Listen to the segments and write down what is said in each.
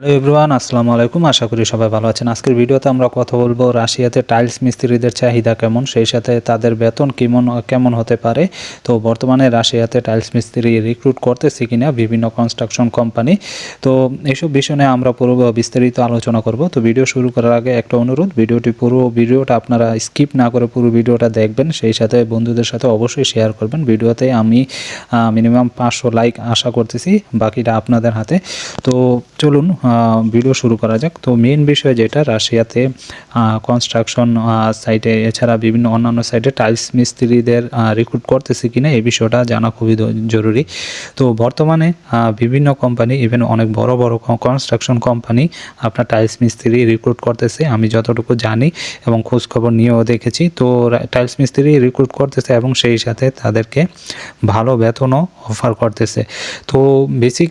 Hello everyone আসসালামু আলাইকুম। আশা করি সবাই ভালো আছেন। আজকের ভিডিওতে আমরা কথা বলব রাশিয়াতে টাইলস মিস্ত্রিদের চাহিদা কেমন, সেই সাথে তাদের বেতন কেমন কেমন হতে পারে। তো বর্তমানে রাশিয়াতে টাইলস মিস্ত্রি রিক্রুট করতেছি কিনা, বিভিন্ন কনস্ট্রাকশন কোম্পানি তো এইসব বিষয় নিয়ে আমরা পুরো বিস্তারিত আলোচনা করব। তো ভিডিও শুরু করার আগে একটা অনুরোধ, ভিডিওটি পুরো ভিডিওটা আপনারা স্কিপ না করে পুরো ভিডিওটা দেখবেন। সেই সাথে বন্ধুদের সাথে অবশ্যই শেয়ার করবেন। ভিডিওতে আমি মিনিমাম পাঁচশো লাইক আশা করতেছি, বাকিটা আপনাদের হাতে। তো চলুন ভিডিও শুরু করা যাক। তো মেইন বিষয় যেটা, রাশিয়াতে কনস্ট্রাকশন সাইটে এছাড়া বিভিন্ন অন্যান্য সাইটে টাইলস মিস্ত্রিদের রিক্রুট করতেছে কিনা এই বিষয়টা জানা খুবই জরুরি। তো বর্তমানে বিভিন্ন কোম্পানি ইভেন অনেক বড় বড় কনস্ট্রাকশন কোম্পানি আপনার টাইলস মিস্ত্রি রিক্রুট করতেছে। আমি যতটুকু জানি এবং খোঁজখবর নিয়েও দেখেছি। তো টাইলস মিস্ত্রি রিক্রুট করতেছে এবং সেই সাথে তাদেরকে ভালো বেতনও অফার করতেছে। তো বেসিক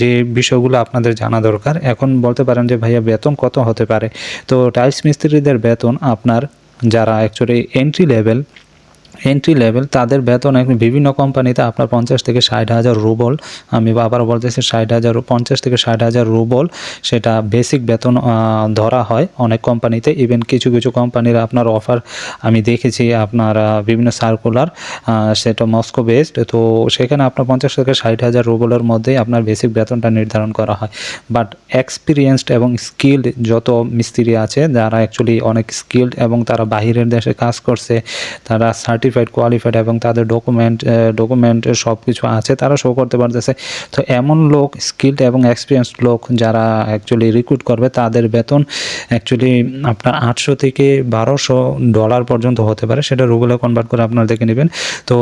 যে বিষয়গুলো আপনাদের জানা দরকার এখন বলতে পারেন যে ভাইয়া বেতন কত হতে পারে? তো টাইলস মিস্ত্রিদের বেতন আপনার যারা actually entry level entry level তাদের বেতন এখন বিভিন্ন কোম্পানিতে আপনার পঞ্চাশ থেকে ষাট হাজার রুবল। আমি আবার বলতেছি ষাট হাজার, পঞ্চাশ থেকে ষাট হাজার রুবল, সেটা বেসিক বেতন ধরা হয় অনেক কোম্পানিতে। ইভেন কিছু কিছু কোম্পানির আপনার অফার আমি দেখেছি আপনার বিভিন্ন সার্কুলার সেটা মস্কো বেসড তো সেখানে আপনার পঞ্চাশ থেকে ষাট হাজার রুবলের মধ্যেই আপনার বেসিক বেতনটা নির্ধারণ করা হয়। বাট এক্সপিরিয়েন্সড এবং স্কিল্ড যত মিস্ত্রি আছে, যারা অ্যাকচুয়ালি অনেক স্কিল্ড এবং তারা বাহিরের দেশে কাজ করছে, তারা সার্টিফাইড কোয়ালিফাইড এবং তাদের ডকুমেন্ট ডকুমেন্ট সব কিছু আছে, তারা শো করতে পারতেছে। তো এমন লোক স্কিল্ড এবং এক্সপিরিয়েন্স লোক যারা অ্যাকচুয়ালি রিক্রুট করবে, তাদের বেতন অ্যাকচুয়ালি আপনার আটশো থেকে বারোশো ডলার পর্যন্ত হতে পারে। সেটা রুবেলে কনভার্ট করে আপনারা দেখে নেবেন। তো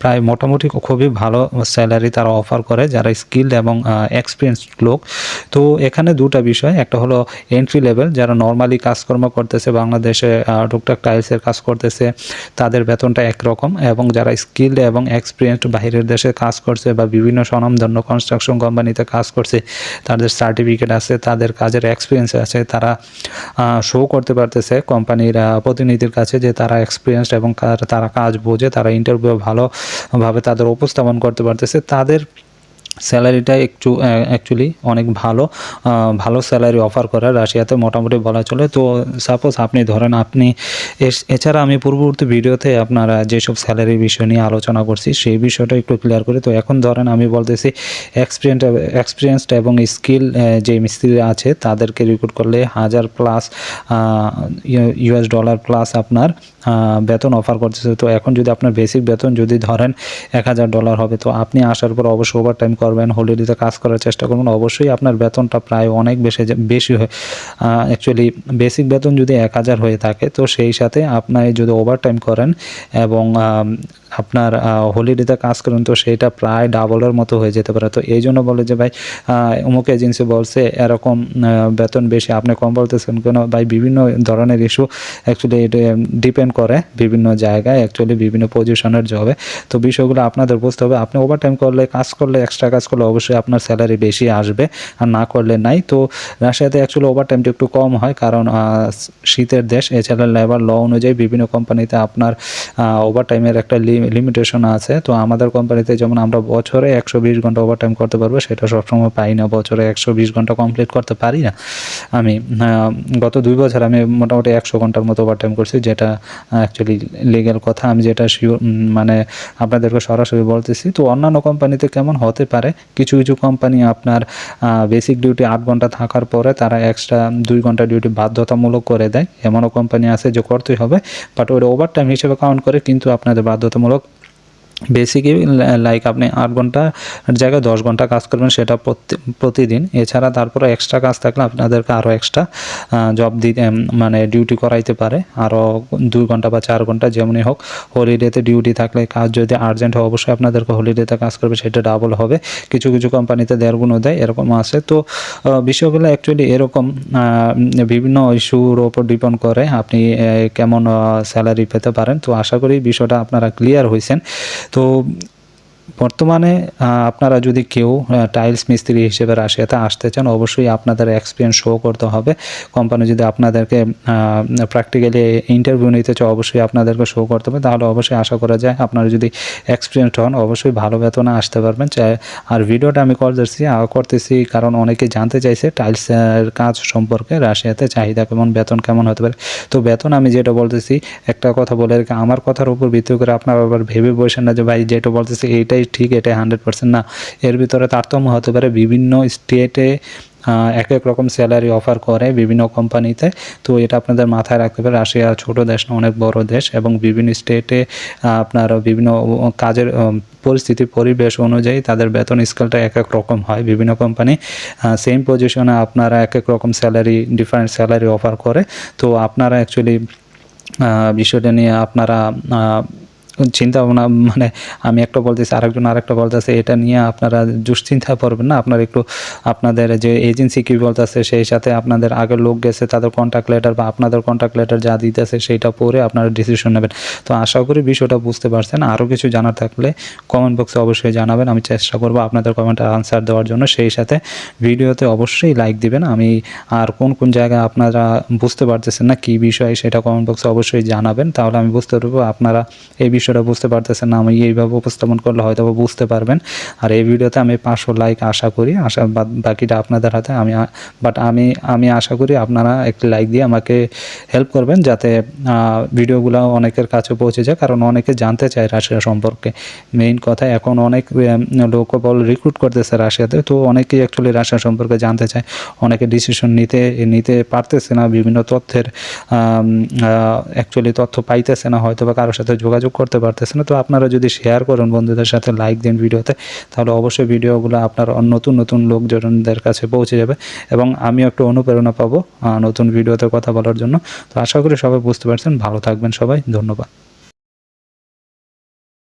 প্রায় মোটামুটি খুবই ভালো স্যালারি তারা অফার করে যারা স্কিল্ড এবং এক্সপিরিয়েন্স লোক। তো এখানে দুটা বিষয়, একটা হলো এন্ট্রি লেভেল যারা নর্মালি কাজকর্ম করতেছে, বাংলাদেশে টুকটাক টাইলসের কাজ করতেছে, তাদের বেতনটা একরকম এবং যারা স্কিল্ড এবং এক্সপিরিয়েন্সড বাইরের দেশে কাজ করছে বা বিভিন্ন স্বনামধন্য কনস্ট্রাকশন কোম্পানিতে কাজ করছে, তাদের সার্টিফিকেট আছে, তাদের কাজের এক্সপিরিয়েন্স আছে, তারা শো করতে পারতেছে কোম্পানির প্রতিনিধির কাছে যে তারা এক্সপিরিয়েন্সড এবং তারা কাজ বোঝে, তারা ইন্টারভিউ ভালোভাবে তাদের উপস্থাপন করতে পারতেছে। তাদের স্যালারিটা একটু অ্যাকচুয়ালি অনেক ভালো ভালো স্যালারি অফার করে রাশিয়াতে মোটামুটি বলা চলে। তো সাপোজ আপনি ধরেন আপনি এছাড়া আমি পূর্ববর্তী ভিডিওতে আপনারা যেসব স্যালারির বিষয় নিয়ে আলোচনা করছি, সেই বিষয়টা একটু ক্লিয়ার করি। তো এখন ধরেন আমি বলতেছি এক্সপিরিয়েন্স এক্সপিরিয়েন্সড এবং স্কিল যে মিস্ত্রি আছে, তাদেরকে রিক্রুট করলে হাজার প্লাস ইউএস ডলার প্লাস আপনার বেতন অফার করতেছে। তো এখন যদি আপনার বেসিক বেতন যদি ধরেন এক হাজার ডলার হবে, তো আপনি আসার পর অবশ্য ওভার টাইম করবেন হলিডেতে কাজ করার চেষ্টা করবেন অবশ্যই আপনার বেতনটা প্রায় অনেক বেশি বেশি হয়। অ্যাকচুয়ালি বেসিক বেতন যদি এক হাজার হয়ে থাকে, তো সেই সাথে আপনার যদি ওভারটাইম করেন এবং আপনার হলিডেতে কাজ করেন, তো সেটা প্রায় ডাবলের মতো হয়ে যেতে পারে। তো এই জন্য বলে যে, ভাই অমুক এজেন্সি বলছে, এরকম বেতন বেশি, আপনি কম বলতেছেন কেন? ভাই, বিভিন্ন ধরনের ইস্যু অ্যাকচুয়ালি এটা ডিপেন্ড করে বিভিন্ন জায়গায় অ্যাকচুয়ালি বিভিন্ন পজিশনের জবে তো বিষয়গুলো আপনাদের বুঝতে হবে। আপনি ওভার টাইম করলে, কাজ করলে এক্সট্রা কাজ করলে অবশ্যই আপনার স্যালারি বেশি আসবে, আর না করলে নাই। তো রাশিয়াতে অ্যাকচুয়ালি ওভার টাইমটা একটু কম হয়, কারণ শীতের দেশ, এছাড়া লেবার ল অনুযায়ী বিভিন্ন কোম্পানিতে আপনার ওভার টাইমের একটা লিমিটেশন আছে, তো আমাদের কোম্পানিতে যেমন আমরা বছরে একশো বিশ ঘণ্টা ওভার টাইম করতে পারব, সেটা সবসময় পাই না। বছরে একশো বিশ ঘণ্টা কমপ্লিট করতে পারি না। আমি গত দুই বছর আমি মোটামুটি একশো ঘণ্টার মতো ওভার টাইম করছি, যেটা অ্যাকচুয়ালি লিগেল কথা। আমি যেটা শিওর মানে আপনাদেরকে সরাসরি বলতেছি, তো অন্যান্য কোম্পানিতে কেমন হতে পারে? কিছু কিছু কোম্পানি আপনার বেসিক ডিউটি আট ঘণ্টা থাকার পরে তারা এক্সট্রা দুই ঘণ্টা ডিউটি বাধ্যতামূলক করে দেয়। এমনও কোম্পানি আছে যে করতেই হবে বাট ওটা ওভার টাইম হিসেবে কাউন্ট করে, কিন্তু আপনাদের বাধ্যতামূলক বেসিকই লাইক আপনি আট ঘণ্টার জায়গায় দশ ঘণ্টা কাজ করবেন সেটা প্রতি- প্রতিদিন। এছাড়া তারপরে এক্সট্রা কাজ থাকলে আপনাদেরকে আরও এক্সট্রা জব দিতে মানে ডিউটি করাইতে পারে। আরও দুই ঘণ্টা বা চার ঘণ্টা যেমনই হোক। হলিডেতে ডিউটি থাকলে কাজ যদি আর্জেন্ট হয়, অবশ্যই আপনাদেরকে হলিডেতে কাজ করবে, সেটা ডাবল হবে। কিছু কিছু কোম্পানিতে দেড় গুণও দেয়, এরকম আছে। তো বিষয়গুলো অ্যাকচুয়ালি এরকম বিভিন্ন ইস্যুর ওপর ডিপেন্ড করে। আপনি কেমন স্যালারি পেতে পারেন। তো আশা করি বিষয়টা আপনারা ক্লিয়ার হয়েছেন তো বর্তমানে আপনারা যদি কেউ টাইলস মিস্ত্রি হিসেবে রাশিয়াতে আসতে চান, অবশ্যই আপনাদের এক্সপিরিয়েন্স শো করতে হবে। কোম্পানি যদি আপনাদেরকে প্র্যাকটিক্যালি ইন্টারভিউ নিতে চায়, অবশ্যই আপনাদেরকে শো করতে হবে। তাহলে অবশ্যই আশা করা যায়, আপনারা যদি এক্সপিরিয়েন্স হন, অবশ্যই ভালো বেতনে আসতে পারবেন। চাই আর ভিডিওটা আমি করতেছি করতেছি কারণ অনেকে জানতে চাইছে টাইলসের কাজ সম্পর্কে রাশিয়াতে চাহিদা কেমন, বেতন কেমন হতে পারে। তো বেতন আমি যেটা বলতেছি, একটা কথা বলে আমার কথার উপর ভিত্তি করে আপনারা আবার ভেবে বসেন না যে, ভাই, যেটা বলতেছি, এইটাই ঠিক এটাই হান্ড্রেড পার্সেন্ট না। এর ভিতরে তারতম্য হতে পারে বিভিন্ন স্টেটে এক এক রকম স্যালারি অফার করে বিভিন্ন কোম্পানিতে তো এটা আপনাদের মাথায় রাখতে পারে। রাশিয়া ছোট দেশ না, অনেক বড় দেশ এবং বিভিন্ন স্টেটে আপনার বিভিন্ন কাজের পরিস্থিতি, পরিবেশ অনুযায়ী তাদের বেতন স্কেলটা এক এক রকম হয় বিভিন্ন কোম্পানি সেম পজিশনে আপনারা এক এক রকম স্যালারি ডিফারেন্ট স্যালারি অফার করে। তো আপনারা অ্যাকচুয়ালি বিষয়টা নিয়ে আপনারা চিন্তা ভাবনা মানে আমি একটা বলতেছি আরেকজন আরেকটা বলতেছে এটা নিয়ে আপনারা দুশ্চিন্তা করবেন না। আপনার একটু আপনাদের যে এজেন্সি কী বলতেছে সেই সাথে আপনাদের আগের লোক গেছে, তাদের কন্ট্যাক্ট লেটার বা আপনাদের কন্ট্যাক্ট লেটার যা দিতেছে, সেইটা পড়ে আপনারা ডিসিশন নেবেন। তো আশা করি বিষয়টা বুঝতে পারছেন। আরও কিছু জানার থাকলে কমেন্ট বক্সে অবশ্যই জানাবেন। আমি চেষ্টা করব আপনাদের কমেন্টের আনসার দেওয়ার জন্য। সেই সাথে ভিডিওতে অবশ্যই লাইক দিবেন। আমি আর কোন কোন জায়গায় আপনারা বুঝতে পারতেছেন না, কী বিষয়, সেটা কমেন্ট বক্সে অবশ্যই জানাবেন। তাহলে আমি বুঝতে পারব আপনারা এই বিষয়টা বুঝতে পারতেছেন না, আমি এইভাবে উপস্থাপন করলে হয়তো বুঝতে পারবেন। আর এই ভিডিওতে আমি পাঁচশো লাইক আশা করি, আশা বাকিটা আপনাদের হাতে, আমি বাট আমি আমি আশা করি আপনারা একটি লাইক দিয়ে আমাকে হেল্প করবেন যাতে ভিডিওগুলো অনেকের কাছে পৌঁছে যায়, কারণ অনেকে জানতে চায় রাশিয়া সম্পর্কে। মেইন কথা, এখন অনেক লোক বল রিক্রুট করতেছে রাশিয়াতে, তো অনেকেই অ্যাকচুয়ালি রাশিয়া সম্পর্কে জানতে চায়। অনেকে ডিসিশন নিতে নিতে পারতেছে না, বিভিন্ন তথ্যের অ্যাকচুয়ালি তথ্য পাইতেছে না হয়তো বা কারোর সাথে যোগাযোগ করতে পারতেছে না। তো আপনারা যদি শেয়ার করেন বন্ধুদের সাথে লাইক দেন ভিডিওতে, তাহলে অবশ্যই ভিডিওগুলো আপনার নতুন নতুন লোকজনদের কাছে পৌঁছে যাবে এবং আমিও একটু অনুপ্রেরণা পাবো নতুন ভিডিওতে কথা বলার জন্য। তো আশা করি সবাই বুঝতে পারছেন। ভালো থাকবেন সবাই। ধন্যবাদ।